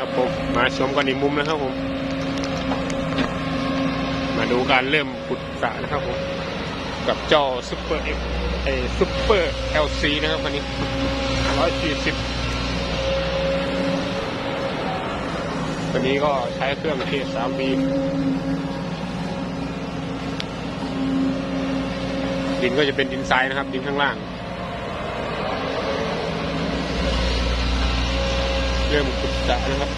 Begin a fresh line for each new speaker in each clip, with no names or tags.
ครับผมมาชมกันอีกมุมนะครับผม มาดูการเริ่มขุดสระนะครับผม กับเจ้าซุปเปอร์เอ็กไอซุปเปอร์เอลซีนะครับคันนี้ร้อยสี่สิบวันนี้ก็ใช้เครื่องเทสามบีดินก็จะเป็นดินทรายนะครับ ดินข้างล่าง เริ่มขุดสระนะครับ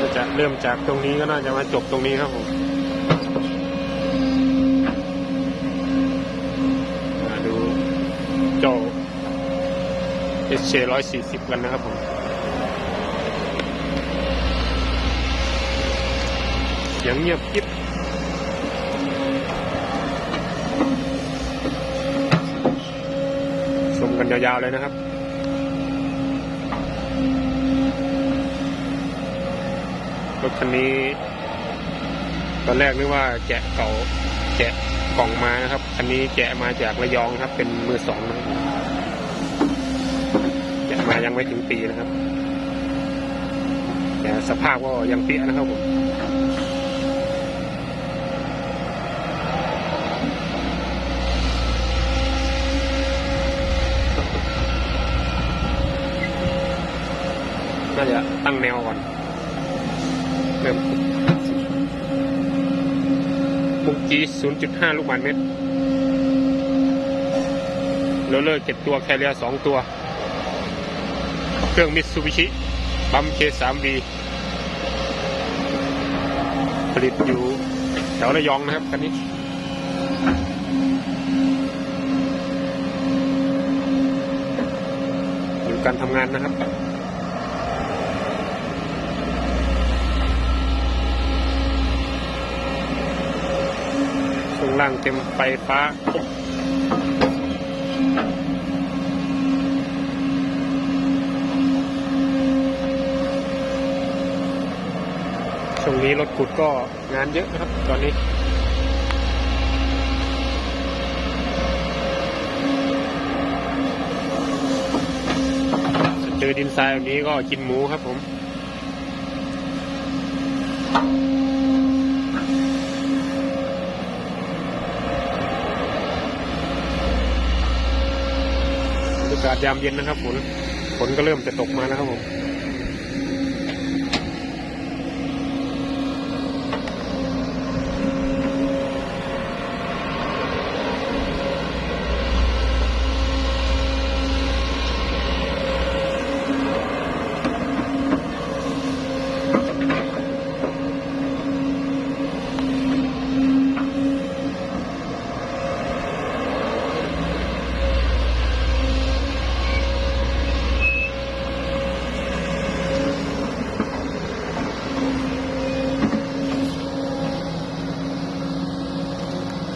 ก็จะเริ่มจากตรงนี้ก็น่าจะมาจบตรงนี้ครับผมมาดูเจ้า SC ร้อยสี่สิบกันนะครับผมเสียงเงียบกิ๊บชมกันยาวๆเลยนะครับ รถคันนี้ ตอนแรกนึกว่าแกะเก่าแกะกล่องมานะครับ คันนี้แกะมาจากระยองครับ เป็นมือสองนะแกะมายังไม่ถึงปีนะครับ แต่สภาพก็ยังเปี้ยนะครับผมน่าจะตั้งแนวก่อน เริ่มมุกจี0.5 ลูกบาศก์เมตรโรเลอร์เก็บตัว แคเรียสองตัว เครื่องมิตซูบิชิปั๊มเคสามบีผลิตอยู่แถวระยองนะครับคันนี้อยู่การทำงานนะครับ ช่วง ล่างเต็มไฟฟ้าครบช่วงนี้รถขุดก็งานเยอะนะครับ ตอนนี้เจอดินทรายแบบนี้ก็กินหมูครับผม บรรยากาศยามเย็นนะครับฝนฝนก็เริ่มจะตกมาแล้วครับผม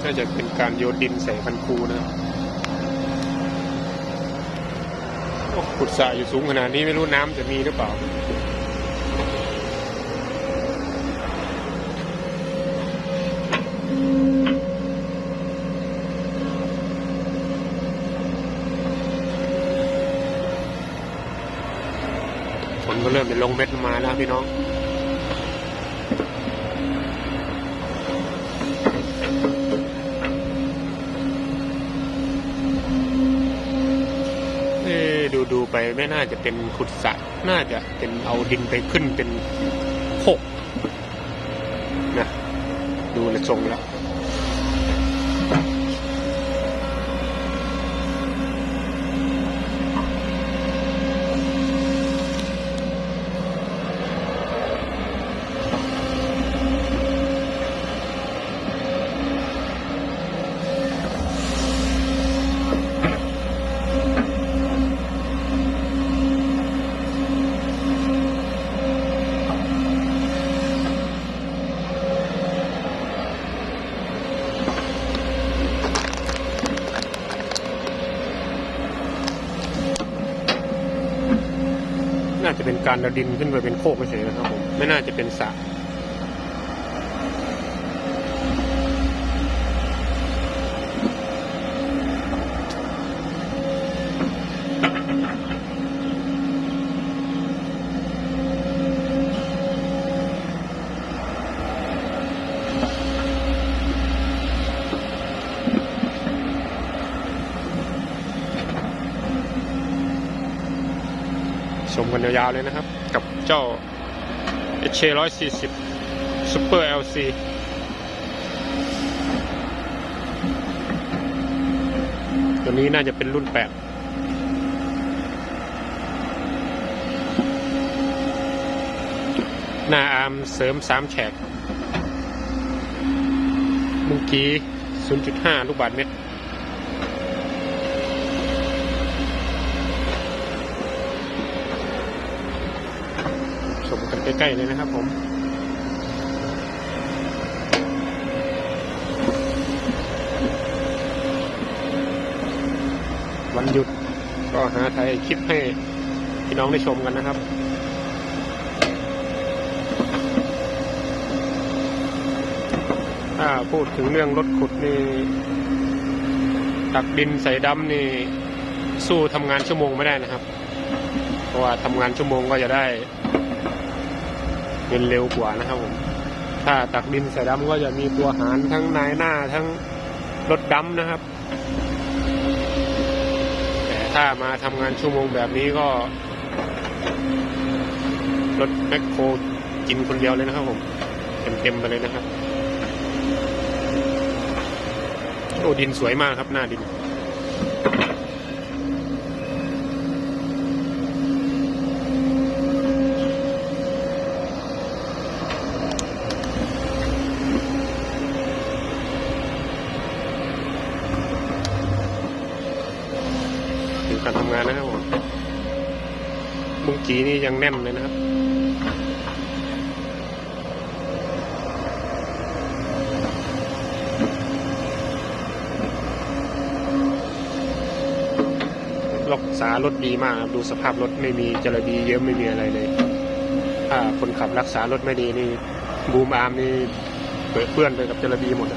น่าจะเป็นการโยนดินใส่พันคูนะครับขุดสระอยู่สูงขนาดนี้ไม่รู้น้ำจะมีหรือเปล่าฝนก็เริ่มจะลงเม็ดมาแล้วพี่น้อง เอ๊ะดูดู ไปไม่น่าจะเป็นขุดสระน่าจะเป็นเอาดินไปขึ้นเป็นโคกนะดูและทรงแล้ว การดินขึ้นไปเป็นโคกเฉยนะครับผมไม่น่าจะเป็นสระ ชมกันยาวๆเลยนะครับ กับเจ้า h 140 Super LC ตัวนี้น่าจะเป็นรุ่น 8หน้าอาร์มเสริม 3 แฉกเมื่อกี้ 0.5 ลูกบาทเมตร ชมกัน ใกล้ๆเลยนะครับผมวันหยุดก็หาไทยคลิปให้พี่น้องได้ชมกันนะครับ ถ้าพูดถึงเรื่องรถขุดนี่ตักดินใส่ดำนี่สู้ทำงานชั่วโมงไม่ได้นะครับ เพราะว่าทำงานชั่วโมงก็จะได้ เงินเร็วกว่านะครับผม ถ้าตักดินใส่ดำก็จะมีตัวหารทั้งนายหน้าทั้งรถดำนะครับ แต่ถ้ามาทำงานชั่วโมงแบบนี้ก็ รถแมคโครกินคนเดียวเลยนะครับผม เต็มๆไปเลยนะครับ โอ้ดินสวยมากครับหน้าดิน ถึงการทำงานนะครับผมบุ้งกีนี่ ยังแน่นเลยนะครับรักษารถดีมากครับดูสภาพรถไม่มีจระบีเยอะไม่มีอะไรเลยถ้าคนขับรักษารถไม่ดีนี่บูมอาร์มนี่เปื้อนเปื้อนไปกับจระบีหมด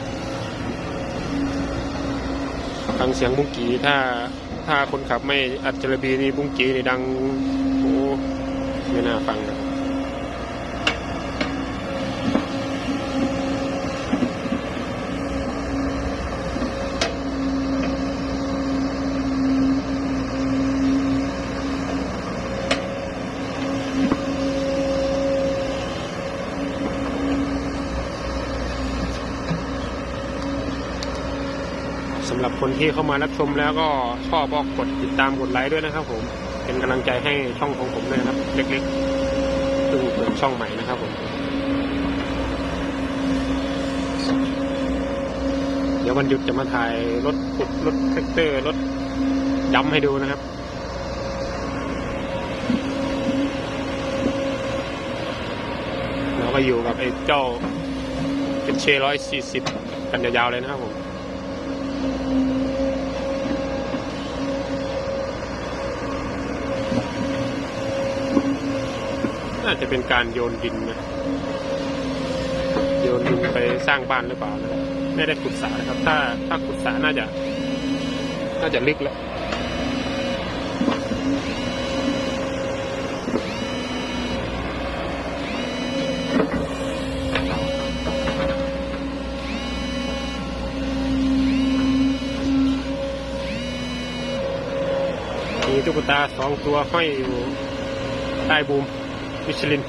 ฟังเสียงบุ้งกีถ้าถ้าคนขับไม่อัดจระบีนี่บุ้งกีนี่ดัง ไม่น่าฟังนะสำหรับคนที่เข้ามารับชมแล้วก็ชอบก็กดติดตามกดไลค์ด้วยนะครับผม เป็นกำลังใจให้ช่องของผมด้วยนะครับ เล็กๆซึ่งเปิดช่องใหม่นะครับผมเดี๋ยววันหยุดจะมาถ่ายรถขุดรถแท็กเตอร์รถดำให้ดูนะครับแล้วก็อยู่กับไอ้เจ้าเป็นเชร้อยสี่สิบกันยาวๆเลยนะครับผม น่าจะเป็นการโยนดินนะโยนดินไปสร้างบ้านหรือเปล่านะไม่ได้ขุดสระนะครับ ถ้าถ้าขุดสระน่าจะ น่าจะลึกแล้วมีตุ๊กตาสองตัวห้อยอยู่ใต้บูม มิชลิน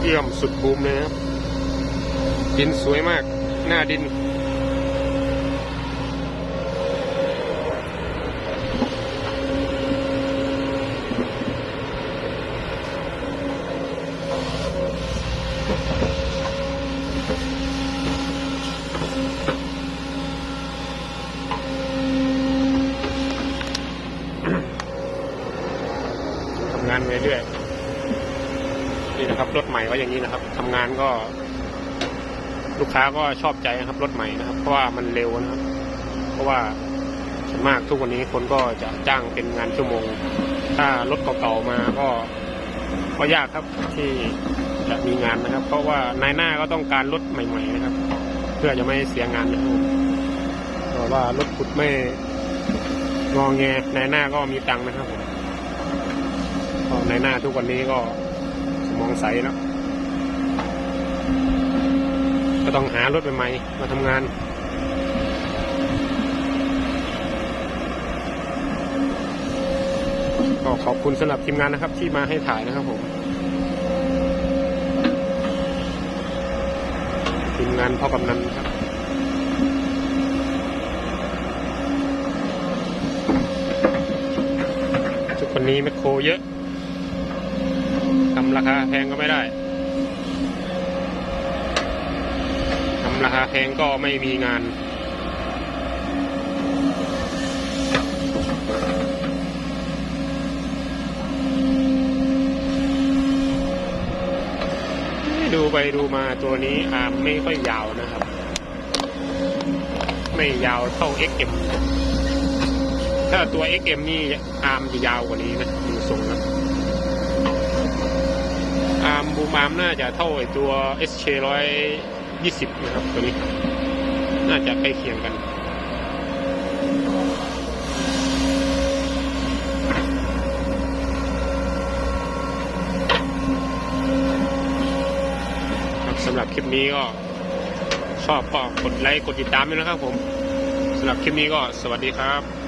เยี่ยมสุดบูมเลยนะดินสวยมาก หน้าดิน ทำงานไปเรื่อยนี่นะครับ รถให ม่ก็อย่างนี้นะครับทำงานก็ ลูกค้าก็ชอบใจนะครับ รถใหม่นะครับ เพราะว่ามันเร็วนะครับ เพราะว่าส่วนมากทุกวันนี้คนก็จะจ้างเป็นงานชั่วโมง ถ้ารถเก่าๆมาก็ก็ยากครับที่จะมีงานนะครับ เพราะว่านายหน้าก็ต้องการรถใหม่ ๆ นะครับ เพื่อจะไม่เสียงานนะครับเพราะว่ารถขุดไม่งอแงในหน้าก็มีตังค์นะครับผมก็ในหน้าทุกวันนี้ก็สมองใสแล้ว ก็ต้องหารถใหม่ๆมาทำงานก็ขอบคุณสำหรับทีมงานนะครับ ที่มาให้ถ่ายนะครับผมทีมงานพ่อกำนันครับทุกวันนี้แมคโครเยอะทำราคาแพงก็ไม่ได้ทำ ราคาแพงก็ไม่มีงานดูไปดูมาตัวนี้อาร์มไม่ค่อยยาวนะครับ ไม่ยาวเท่า XM ถ้าตัว XM นี่อาร์มจะยาวกว่านี้นะดูทรงนะอาร์มบูมอามน่าจะเท่าไอตัว SK ร้อย ยี่สิบนะครับตัวนี้น่าจะใกล้เคียงกันครับสำหรับคลิปนี้ก็ชอบก็กดไลค์กดติดตามด้วยนะครับผมสำหรับคลิปนี้ก็สวัสดีครับ